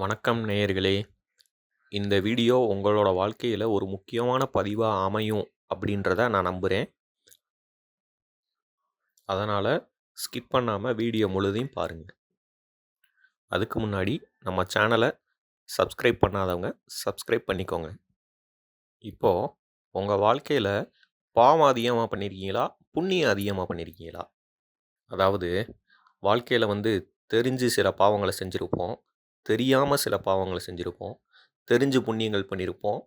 வணக்கம் நேயர்களே. இந்த வீடியோ உங்களோட வாழ்க்கையில் ஒரு முக்கியமான பதிவாக அமையும் அப்படின்றத நான் நம்புகிறேன் அதனால் ஸ்கிப் பண்ணாமல் வீடியோ முழுதையும் பாருங்கள் அதுக்கு முன்னாடி நம்ம சேனலை சப்ஸ்கிரைப் பண்ணாதவங்க சப்ஸ்கிரைப் பண்ணிக்கோங்க. இப்போது உங்கள் வாழ்க்கையில் பாவம் அதிகமாக பண்ணியிருக்கீங்களா புண்ணியம் அதிகமாக பண்ணியிருக்கீங்களா அதாவது வாழ்க்கையில் வந்து தெரிஞ்சு சில பாவங்களை செஞ்சுருப்போம். தெரியாமல் சில பாவங்களை செஞ்சுருப்போம். தெரிஞ்சு புண்ணியங்கள் பண்ணியிருப்போம்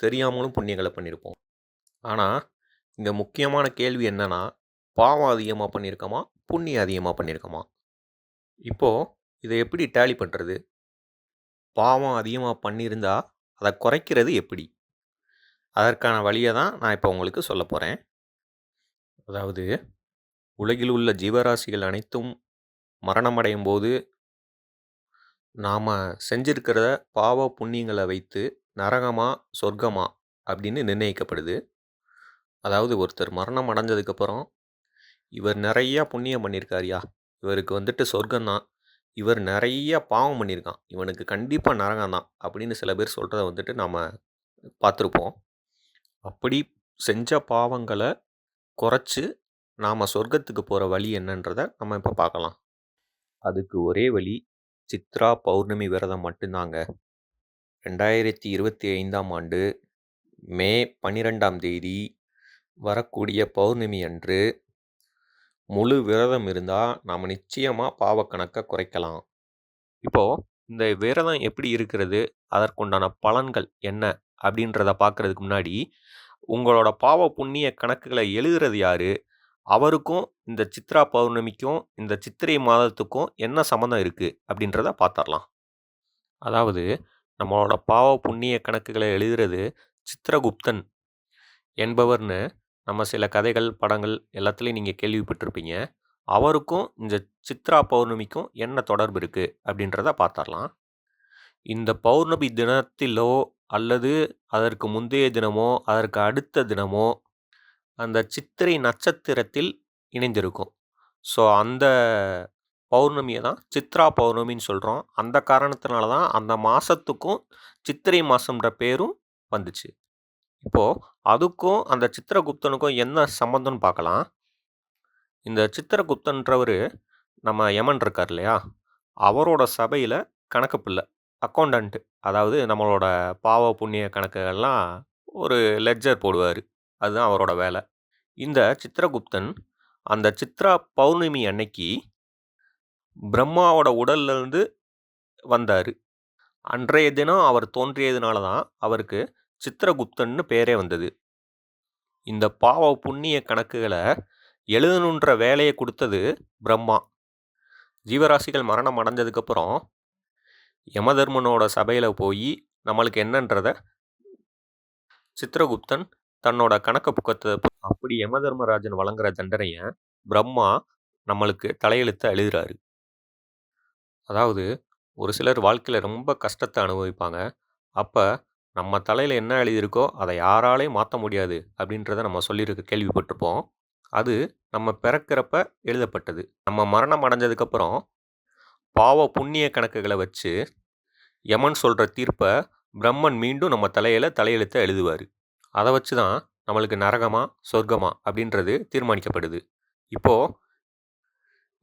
தெரியாமலும் புண்ணியங்களை பண்ணியிருப்போம் ஆனால் இங்கே முக்கியமான கேள்வி என்னென்னா பாவம் அதிகமாக பண்ணியிருக்கோமா புண்ணியம் அதிகமாக பண்ணியிருக்கோமா இப்போது இதை எப்படி டேலி பண்ணுறது பாவம் அதிகமாக பண்ணியிருந்தா அதை குறைக்கிறது எப்படி? அதற்கான வழியை தான் நான் இப்போ உங்களுக்கு சொல்ல போகிறேன் அதாவது உலகில் உள்ள ஜீவராசிகள் அனைத்தும் மரணமடையும் போது நாம் செஞ்சிருக்கிற பாவ புண்ணியங்களை வைத்து நரகமா சொர்க்கமா அப்படின்னு நிர்ணயிக்கப்படுது. அதாவது ஒருத்தர் மரணம் அடைஞ்சதுக்கப்புறம் இவர் நிறையா புண்ணியம் பண்ணியிருக்காருயா இவருக்கு வந்துட்டு சொர்க்கம்தான் இவர் நிறைய பாவம் பண்ணியிருக்கான். இவனுக்கு கண்டிப்பாக நரகம் தான் அப்படின்னு சில பேர் சொல்கிறத வந்துட்டு நாம் பார்த்துருப்போம். அப்படி செஞ்ச பாவங்களை குறைச்சி நாம் சொர்க்கத்துக்கு போகிற வழி என்னன்றதை நம்ம இப்போ பார்க்கலாம். அதுக்கு ஒரே வழி சித்ரா பௌர்ணமி விரதம் மட்டும்தாங்க ரெண்டாயிரத்தி இருபத்தி ஐந்தாம் ஆண்டு மே பன்னிரெண்டாம் தேதி வரக்கூடிய பௌர்ணமி அன்று முழு விரதம் இருந்தால் நாம் நிச்சயமாக பாவக்கணக்கை குறைக்கலாம். இப்போது இந்த விரதம் எப்படி இருக்கிறது? அதற்குண்டான பலன்கள் என்ன? அப்படின்றத பார்க்குறதுக்கு முன்னாடி உங்களோட பாவ புண்ணிய கணக்குகளை எழுதுறது யார்? அவருக்கும் இந்த சித்ரா பௌர்ணமிக்கும் இந்த சித்திரை மாதத்துக்கும் என்ன சம்மந்தம் இருக்குது அப்படின்றத பார்த்துடலாம் அதாவது நம்மளோட பாவ புண்ணிய கணக்குகளை எழுதுறது சித்திரகுப்தன் என்பவர்னு நம்ம சில கதைகள் படங்கள் எல்லாத்துலேயும் நீங்கள் கேள்விப்பட்டிருப்பீங்க. அவருக்கும் இந்த சித்ரா பௌர்ணமிக்கும் என்ன தொடர்பு இருக்குது அப்படின்றத பார்த்துடலாம் இந்த பௌர்ணமி தினத்திலோ அல்லது அதற்கு முந்தைய தினமோ அதற்கு அடுத்த தினமோ அந்த சித்திரை நட்சத்திரத்தில் இணைந்திருக்கும். ஸோ அந்த பௌர்ணமியை தான் சித்ரா பௌர்ணமின்னு சொல்கிறோம் அந்த காரணத்தினால தான் அந்த மாதத்துக்கும் சித்திரை மாதம்ன்ற பேரும் வந்துச்சு. இப்போது அதுக்கும் அந்த சித்திரகுப்தனுக்கும் என்ன சம்மந்தம்னு பார்க்கலாம். இந்த சித்திரகுப்தன்றவர் நம்ம யமன் இருக்கார் இல்லையா? அவரோட சபையில் கணக்கு பிள்ளை அக்கௌண்டன்ட்டு அதாவது நம்மளோட பாவ புண்ணிய கணக்குகள்லாம் ஒரு லெட்ஜர் போடுவார். அதுதான் அவரோட வேலை. இந்த சித்திரகுப்தன் அந்த சித்ரா பௌர்ணமி அன்னைக்கு பிரம்மாவோட உடல்லேருந்து வந்தார். அன்றைய தினம் அவர் தோன்றியதுனால தான் அவருக்கு சித்திரகுப்தன்னு பேரே வந்தது. இந்த பாவ புண்ணிய கணக்குகளை எழுதணுன்ற வேலையை கொடுத்தது பிரம்மா. ஜீவராசிகள் மரணம் அடைஞ்சதுக்கப்புறம் யமதர்மனோட சபையில் போய் நம்மளுக்கு என்னன்றத சித்திரகுப்தன் தன்னோட கணக்கு புக்கத்தை அப்படி யமதர்மராஜன் வழங்குற தண்டனையை பிரம்மா நம்மளுக்கு தலையெழுத்த எழுதுறாரு. அதாவது ஒரு சிலர் வாழ்க்கையில் ரொம்ப கஷ்டத்தை அனுபவிப்பாங்க. அப்போ நம்ம தலையில் என்ன எழுதியிருக்கோ அதை யாராலையும் மாற்ற முடியாது அப்படின்றத நம்ம சொல்லியிருக்க கேள்விப்பட்டிருப்போம். அது நம்ம பிறக்கிறப்ப எழுதப்பட்டது. நம்ம மரணம் அடைஞ்சதுக்கப்புறம் பாவ புண்ணிய கணக்குகளை வச்சு யமன் சொல்கிற தீர்ப்பை பிரம்மன் மீண்டும் நம்ம தலையில் தலையெழுத்த எழுதுவார். அதை வச்சு தான் நம்மளுக்கு நரகமா சொர்க்கமா அப்படின்றது தீர்மானிக்கப்படுது. இப்போது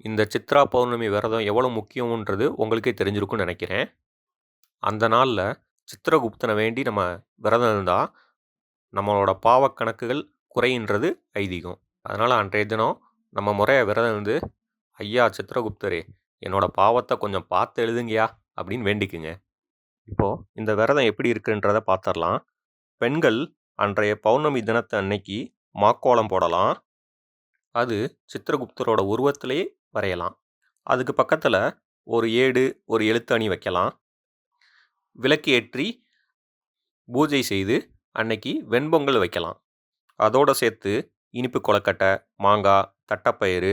இந்த சித்ரா பௌர்ணமி விரதம் எவ்வளோ முக்கியம்ன்றது உங்களுக்கே தெரிஞ்சிருக்கும்னு நினைக்கிறேன். அந்த நாளில் சித்திரகுப்தனை வேண்டி நம்ம விரதம் இருந்தால் நம்மளோட பாவக்கணக்குகள் குறையின்றது ஐதீகம். அதனால் அன்றைய தினம் நம்ம முறையாக விரதம் இருந்து ஐயா சித்திரகுப்தரே என்னோடய பாவத்தை கொஞ்சம் பார்த்து எழுதுங்கயா அப்படின்னு வேண்டிக்குங்க. இப்போது இந்த விரதம் எப்படி இருக்குன்றதை பார்த்துடலாம். பெண்கள் அன்றைய பௌர்ணமி தினத்தை அன்னைக்கு மாக்கோலம் போடலாம். அது சித்திரகுப்தரோட உருவத்திலே வரையலாம். அதுக்கு பக்கத்தில் ஒரு ஏடு ஒரு எழுத்து அணி வைக்கலாம். விளக்கு ஏற்றி பூஜை செய்து அன்னைக்கு வெண்பொங்கல் வைக்கலாம். அதோடு சேர்த்து இனிப்பு கொலக்கட்டை மாங்காய் தட்டைப்பயிறு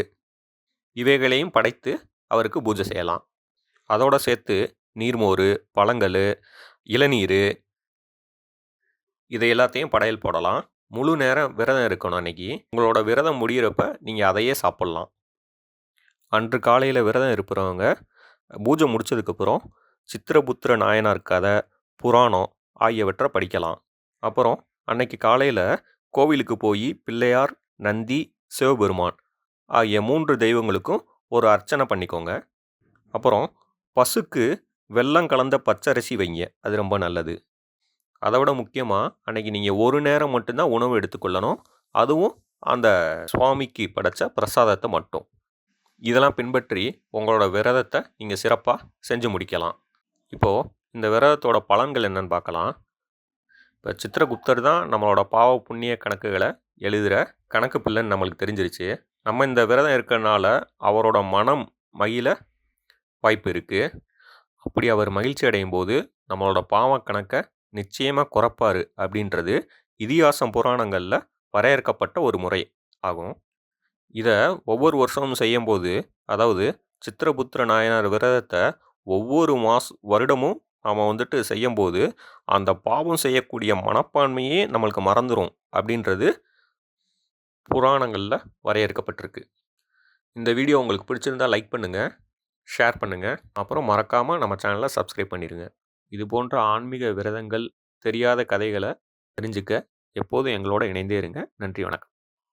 இவைகளையும் படைத்து அவருக்கு பூஜை செய்யலாம். அதோடு சேர்த்து நீர்மோர் பழங்கள் இளநீர் இதை எல்லாத்தையும் படையல் போடலாம். முழு நேரம் விரதம் இருக்கணும் அன்றைக்கி உங்களோட விரதம் முடிகிறப்ப நீங்கள் அதையே சாப்பிட்லாம். அன்று காலையில் விரதம் இருப்பவங்க பூஜை முடிச்சதுக்கப்புறம் சித்திரபுத்திர நாயனார் கதை புராணம் ஆகியவற்றை படிக்கலாம். அப்புறம் அன்னைக்கு காலையில் கோவிலுக்கு போய் பிள்ளையார் நந்தி சிவபெருமான் ஆகிய மூன்று தெய்வங்களுக்கும் ஒரு அர்ச்சனை பண்ணிக்கோங்க. அப்புறம் பசுக்கு வெள்ளம் கலந்த பச்சரிசி வைங்க. அது ரொம்ப நல்லது. அதை விட முக்கியமாக அன்னைக்கு நீங்கள் ஒரு நேரம் மட்டும்தான் உணவு எடுத்துக்கொள்ளணும். அதுவும் அந்த சுவாமிக்கு படைச்ச பிரசாதத்தை மட்டும். இதெல்லாம் பின்பற்றி உங்களோட விரதத்தை நீங்கள் சிறப்பாக செஞ்சு முடிக்கலாம். இப்போது இந்த விரதத்தோட பலன்கள் என்னன்னு பார்க்கலாம். இப்போ சித்திரகுப்தர் தான் நம்மளோட பாவ புண்ணிய கணக்குகளை எழுதுகிற கணக்கு பிள்ளைன்னு நம்மளுக்கு தெரிஞ்சிருச்சு. நம்ம இந்த விரதம் இருக்கிறனால அவரோட மனம் மகிழ வாய்ப்பு இருக்குது அப்படி அவர் மகிழ்ச்சி அடையும் போது நம்மளோட பாவ கணக்கை நிச்சயமாக குறைப்பார் அப்படின்றது இதிகாசம் புராணங்களில் வரையறுக்கப்பட்ட ஒரு முறை ஆகும். இதை ஒவ்வொரு வருஷமும் செய்யும்போது அதாவது சித்திரபுத்திர நாயனார் விரதத்தை ஒவ்வொரு மாஸ் வருடமும் நாம் வந்துட்டு செய்யும்போது அந்த பாவம் செய்யக்கூடிய மனப்பான்மையே நம்மளுக்கு மறந்துடும் அப்படின்றது புராணங்களில் வரையறுக்கப்பட்டிருக்கு. இந்த வீடியோ உங்களுக்கு பிடிச்சிருந்தா லைக் பண்ணுங்கள் ஷேர் பண்ணுங்கள் அப்புறம் மறக்காமல் நம்ம சேனலை சப்ஸ்கிரைப் பண்ணிடுங்க. இது போன்ற ஆன்மீக விரதங்கள் தெரியாத கதைகளை தெரிஞ்சுக்க எப்போதும் எங்களோட இணைந்தே இருங்க. நன்றி வணக்கம்.